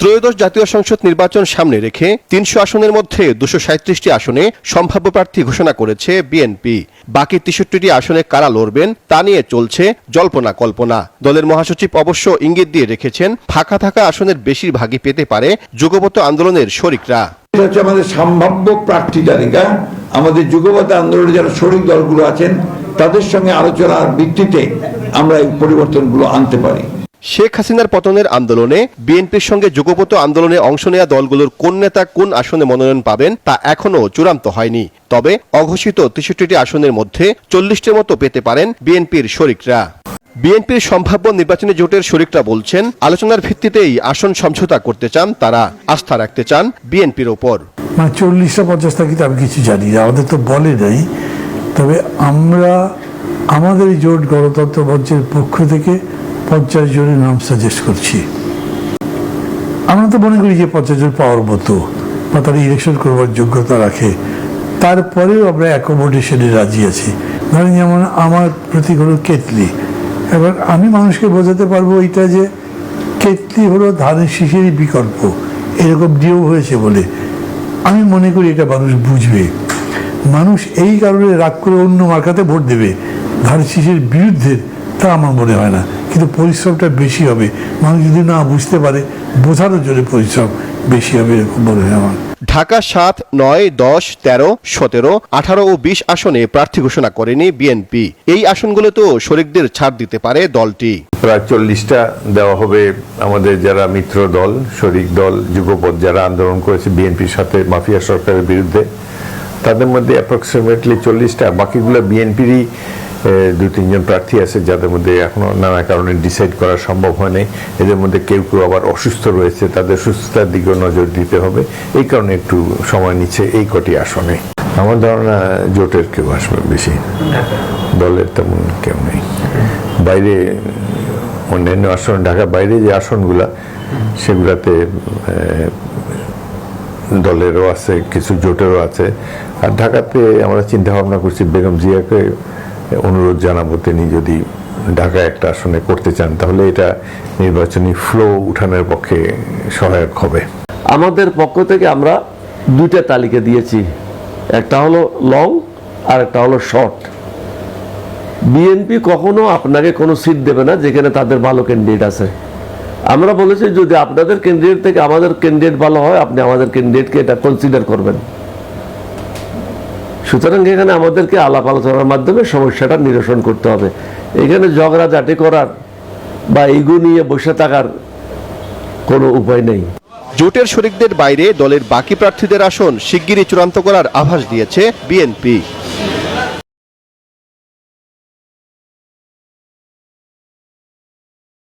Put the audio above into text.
ত্রয়োদশ জাতীয় সংসদ নির্বাচন সামনে রেখে তিনশো আসনের মধ্যে দুশো সাঁত্রিশটি আসনে সম্ভাব্য প্রার্থী ঘোষণা করেছে বিএনপি। বাকি তেষট্টিটি আসনে কারা লড়বেন তা নিয়ে চলছে জল্পনা কল্পনা। দলের মহাসচিব অবশ্য ইঙ্গিত দিয়ে রেখেছেন, ফাঁকা থাকা আসনের বেশিরভাগই পেতে পারে যুগপত আন্দোলনের শরিকরা। হচ্ছে আমাদের সম্ভাব্য প্রার্থী তালিকা। আমাদের যুগপথ আন্দোলনে যারা শরিক দলগুলো আছেন, তাদের সঙ্গে আলোচনার ভিত্তিতে আমরা এই পরিবর্তনগুলো আনতে পারি। শেখ হাসিনার পতনের আন্দোলনে বিএনপির সঙ্গে যুগপত আন্দোলনে অংশ নেওয়া দলগুলোর কোন নেতা কোন আসনে মনোনয়ন পাবেন তা এখনও চূড়ান্ত হয়নি। তবে অঘোষিত তেষট্টিটি আসনের মধ্যে চল্লিশটির মতো পেতে পারেন বিএনপির শরিকরা। বিএনপির সম্ভাব্য নির্বাচনী জোটের শরিকরা বলছেন, আলোচনার ভিত্তিতেই আসন সমঝোতা করতে চান তারা, আস্থা রাখতে চান বিএনপির ওপর। মানে চল্লিশটা পঞ্চাশটা কিন্তু আমি কিছু জানি না, আমাদের তো বলে নাই। তবে আমরা, আমাদের জোট গণতন্ত্র মঞ্চের পক্ষ থেকে পঞ্চাশ জনের নাম সাজেস্ট করছি। আমরা তো মনে করি যে পঞ্চাশ জন পাওয়ার মতো, বা তারা ইলেকশন করবার যোগ্যতা রাখে। তারপরেও আমরা অ্যাকোমোডেশনে রাজি আছি। ধরেন যেমন আমার প্রতি হলো কেতলি। এবার আমি মানুষকে বোঝাতে পারব এটা যে কেতলি হলো ধানের শীষেরই বিকল্প। এরকম নিয়ম হয়েছে বলে। আমি মনে করি এটা মানুষ বুঝবে। মানুষ এই কারণে রাগ করে অন্য মার্কাতে ভোট দেবে। ধান শীষের বিরুদ্ধে তা আমার মনে হয় না। কিন্তু পরিশ্রমটা বেশি হবে। মানুষ যদি না বুঝতে পারে বোঝানোর জন্য পরিশ্রম বেশি হবে এরকম মনে হয় আমার। ঢাকা সাত নয় দশ তেরো সতেরো আঠারো ও বিশ আসনে প্রার্থী ঘোষণা করেনি বিএনপি। এই আসনগুলোতেও শরিকদের ছাড় দিতে পারে দলটি। প্রায় চল্লিশটা দেওয়া হবে আমাদের যারা মিত্র দল শরিক দল যুগপথ যারা আন্দোলন করেছে বিএনপির সাথে মাফিয়া সরকারের বিরুদ্ধে। তাদের মধ্যে অ্যাপ্রক্সিমেটলি চল্লিশটা বাকিগুলো বিএনপিরই দুই, তিনজন প্রার্থী আছে যাদের মধ্যে এখনও নানা কারণে ডিসাইড করা সম্ভব হয়নি। এদের মধ্যে কেউ কেউ আবার অসুস্থ রয়েছে। তাদের সুস্থতার দিকেও নজর দিতে হবে। এই কারণে একটু সময় নিচ্ছে এই কটি আসনে। আমার ধারণা জোটের কেউ আসবে বেশি। দলের তেমন কেউ নেই। বাইরে অন্যান্য আসন ঢাকার বাইরে যে আসনগুলা, সেগুলাতে দলেরও আছে, কিছু জোটেরও আছে। আর ঢাকাতে আমরা চিন্তা ভাবনা করছি বেগম জিয়াকে অনুরোধ জানাব তিনি যদি ঢাকা একটা আসনে করতে চান, তাহলে এটা নির্বাচনী ফ্লো উঠানোর পক্ষে সহায়ক হবে। আমাদের পক্ষ থেকে আমরা দুইটা তালিকা দিয়েছি। একটা হলো লং আর একটা হলো শর্ট বিএনপি কখনো আপনাকে কোনো সিট দেবে না, যেখানে তাদের ভালো ক্যান্ডিডেট আছে। আমরা বলেছি, যদি আপনাদের ক্যান্ডিডেট থেকে আমাদের ক্যান্ডিডেট ভালো হয়, আপনি আমাদের ক্যান্ডিডেটকে এটা কনসিডার করবেন। সুতরাং এখানে আমাদেরকে আলাপ আলোচনার মাধ্যমে সমস্যাটা নিরসন করতে হবে। এখানে ঝগড়াঝাটি করার বা ইগু নিয়ে বসে থাকার কোনো উপায় নেই। জোটের শরিকদের বাইরে দলের বাকি প্রার্থীদের আসন শিগগিরই চূড়ান্ত করার আভাস দিয়েছে বিএনপি।